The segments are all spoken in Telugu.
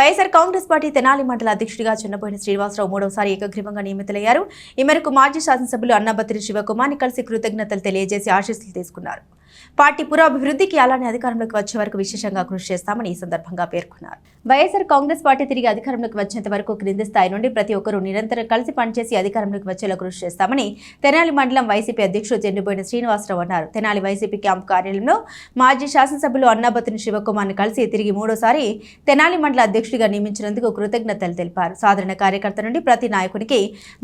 వైఎస్ఆర్ కాంగ్రెస్ పార్టీ తెనాలి మండల అధ్యక్షుడిగా చిన్నపోయిన శ్రీనివాసరావు మూడవసారి ఏకగ్రీవంగా నియమితులయ్యారు. ఈ మేరకు మాజీ శాసనసభ్యులు అన్నాబత్రి శివకుమార్ని కలిసి కృతజ్ఞతలు తెలియజేసి ఆశీస్సులు తీసుకున్నారు. పార్టీ పురోభివృద్ధికి అలానే అధికారంలోకి వచ్చే వరకు విశేషంగా కృషి చేస్తామని ఈ సందర్భంగా పేర్కొన్నారు. వైఎస్ఆర్ కాంగ్రెస్ పార్టీ తిరిగి అధికారంలోకి వచ్చేంత వరకు క్రింది స్థాయి నుండి ప్రతి ఒక్కరూ నిరంతరం కలిసి పనిచేసి అధికారంలోకి వచ్చేలా కృషి చేస్తామని తెనాలి మండలం వైసీపీ అధ్యక్షుడు చెండిపోయిన శ్రీనివాసరావు అన్నారు. తెనాలి వైసీపీ క్యాంపు కార్యాలయంలో మాజీ శాసనసభ్యులు అన్నాబత్తిని శివకుమార్ని కలిసి తిరిగి మూడోసారి తెనాలి మండల అధ్యక్షుడిగా నియమించినందుకు కృతజ్ఞతలు తెలిపారు. సాధారణ కార్యకర్త నుండి ప్రతి నాయకునికి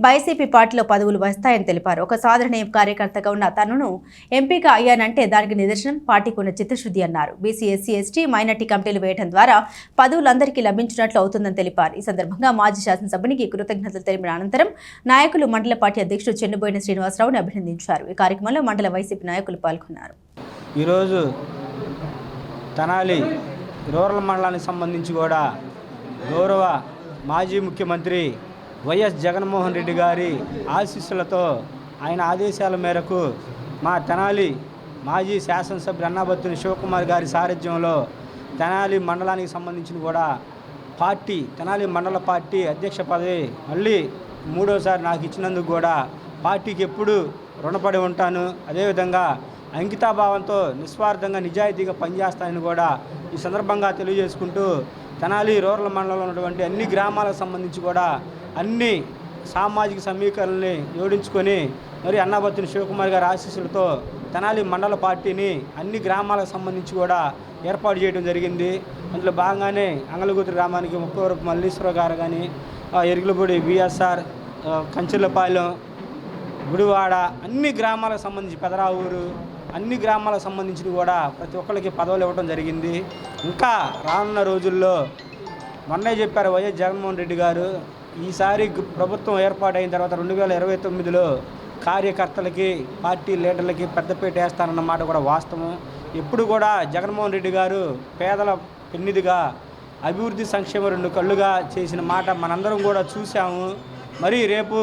వైసీపీ పార్టీలో పదవులు వస్తాయని తెలిపారు. ఒక సాధారణ కార్యకర్తగా ఉన్న తనను ఎంపీగా అయ్యానంటే దానికి నిదర్శనం పార్టీకి ఉన్న చిత్తశుద్ధి అన్నారు. బీసీ ఎస్సీ ఎస్టీ మైనార్టీ కమిటీలు వేయడం ద్వారా పదవులందరికీ లభించినట్లు అవుతుందని తెలిపారు. ఈ సందర్భంగా మాజీ శాసనసభ్యునికి కృతజ్ఞతలు తెలిపిన అనంతరం నాయకులు మండల పార్టీ అధ్యక్షుడు చెన్నుబోయిన శ్రీనివాసరావుని అభినందించారు. ఈ కార్యక్రమంలో మండల వైసీపీ నాయకులు పాల్గొన్నారు. ఈరోజు తెనాలి రూరల్ మండలానికి సంబంధించి కూడా గౌరవ మాజీ ముఖ్యమంత్రి వైఎస్ జగన్మోహన్ రెడ్డి గారి ఆశీస్సులతో ఆయన ఆదేశాల మేరకు మా తెనాలి మాజీ శాసనసభ్యులు అన్నాబత్తుని శివకుమార్ గారి సారథ్యంలో తెనాలి మండలానికి సంబంధించిన కూడా పార్టీ తెనాలి మండల పార్టీ అధ్యక్ష పదవి మళ్ళీ మూడోసారి నాకు ఇచ్చినందుకు కూడా పార్టీకి ఎప్పుడు రుణపడి ఉంటాను. అదేవిధంగా అంకితాభావంతో నిస్వార్థంగా నిజాయితీగా పనిచేస్తానని కూడా ఈ సందర్భంగా తెలియజేసుకుంటూ తెనాలి రూరల్ మండలంలో ఉన్నటువంటి అన్ని గ్రామాలకు సంబంధించి కూడా అన్ని సామాజిక సమీకరణని జోడించుకొని మరి అన్నాబత్తుని శివకుమార్ గారి ఆశీస్సులతో తెనాలి మండల పార్టీని అన్ని గ్రామాలకు సంబంధించి కూడా ఏర్పాటు చేయడం జరిగింది. అందులో భాగంగానే అంగలగుత్రి గ్రామానికి ముప్పవరపు మల్లీశ్వరరావు గారు కానీ ఎరుగులపూడి బిఎస్ఆర్ కంచెలపాలెం గుడివాడ అన్ని గ్రామాలకు సంబంధించి పెదరావూరు అన్ని గ్రామాలకు సంబంధించి కూడా ప్రతి ఒక్కరికి పదవులు ఇవ్వడం జరిగింది. ఇంకా రానున్న రోజుల్లో మొన్నే చెప్పారు వైఎస్ జగన్మోహన్ రెడ్డి గారు ఈసారి ప్రభుత్వం ప్రభుత్వం ఏర్పాటైన తర్వాత రెండు వేల ఇరవై తొమ్మిదిలో కార్యకర్తలకి పార్టీ లీడర్లకి పెద్దపీట వేస్తానన్న మాట కూడా వాస్తవం. ఎప్పుడు కూడా జగన్మోహన్ రెడ్డి గారు పేదల పెన్నిదిగా అభివృద్ధి సంక్షేమ రెండు కళ్ళుగా చేసిన మాట మనందరం కూడా చూసాము మరి రేపు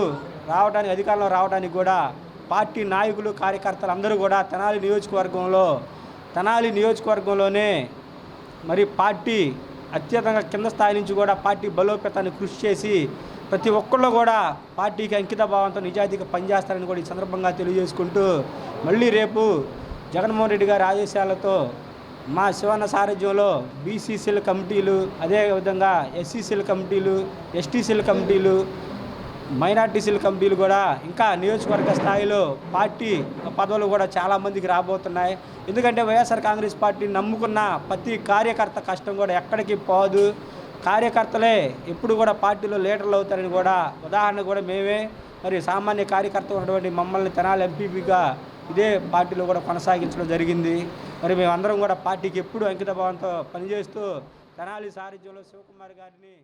రావడానికి అధికారంలో రావడానికి కూడా పార్టీ నాయకులు కార్యకర్తలు అందరూ కూడా తెనాలి నియోజకవర్గంలో తెనాలి నియోజకవర్గంలోనే మరి పార్టీ అత్యధికంగా కింద స్థాయి నుంచి కూడా పార్టీ బలోపేతాన్ని కృషి చేసి ప్రతి ఒక్కళ్ళు కూడా పార్టీకి అంకిత భావంతో నిజాయితీగా పనిచేస్తారని కూడా ఈ సందర్భంగా తెలియజేసుకుంటూ మళ్ళీ రేపు జగన్మోహన్ రెడ్డి గారి ఆదేశాలతో మా శివన్న సారథ్యంలో బీసీసీల కమిటీలు అదేవిధంగా ఎస్సీసీల కమిటీలు ఎస్టీసీల కమిటీలు మైనార్టీసీల కమిటీలు కూడా ఇంకా నియోజకవర్గ స్థాయిలో పార్టీ పదవులు కూడా చాలామందికి రాబోతున్నాయి. ఎందుకంటే వైఎస్ఆర్ కాంగ్రెస్ పార్టీ నమ్ముకున్న ప్రతి కార్యకర్త కష్టం కూడా ఎక్కడికి పోదు. కార్యకర్తలే ఎప్పుడు కూడా పార్టీలో లీడర్లు అవుతారని కూడా ఉదాహరణ కూడా మేమే. మరి సామాన్య కార్యకర్త ఉన్నటువంటి మమ్మల్ని తెనాలి ఎంపీపీగా ఇదే పార్టీలో కూడా కొనసాగించడం జరిగింది. మరి మేమందరం కూడా పార్టీకి ఎప్పుడు అంకితభావంతో పనిచేస్తూ తెనాలి సారథ్యంలో శివకుమార్ గారిని